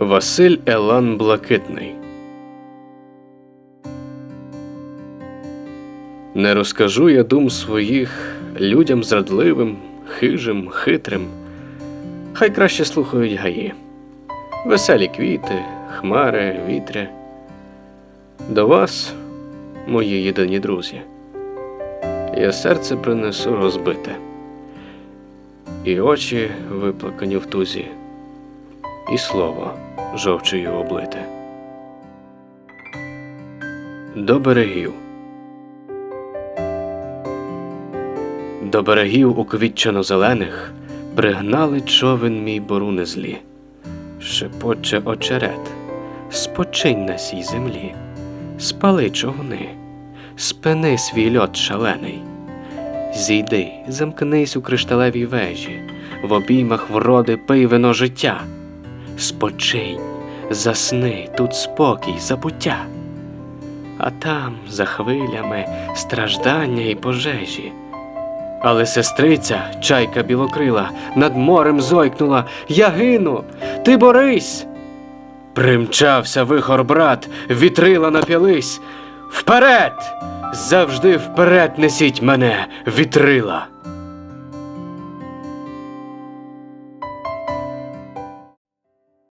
Василь Елан Блакитний. Не розкажу я дум своїх людям зрадливим, хижим, хитрим. Хай краще слухають гаї. Веселі квіти, хмари, вітря. До вас, мої єдині друзі, я серце принесу розбите, і очі виплакані в тузі, і слово жовчею облите. До берегів. До берегів уквітчено зелених пригнали човен мій боруни злі. Шепоче очерет, спочинь на сій землі, спали човни, спини свій льот шалений. Зійди, замкнись у кришталевій вежі, в обіймах вроди пий вино життя. Спочинь, засни, тут спокій, забуття. А там, за хвилями, страждання і пожежі. Але сестриця, чайка білокрила, над морем зойкнула Я гину, ти борись. Примчався вихор брат, вітрила нап'ялись. Вперед! Завжди вперед несіть мене, вітрила.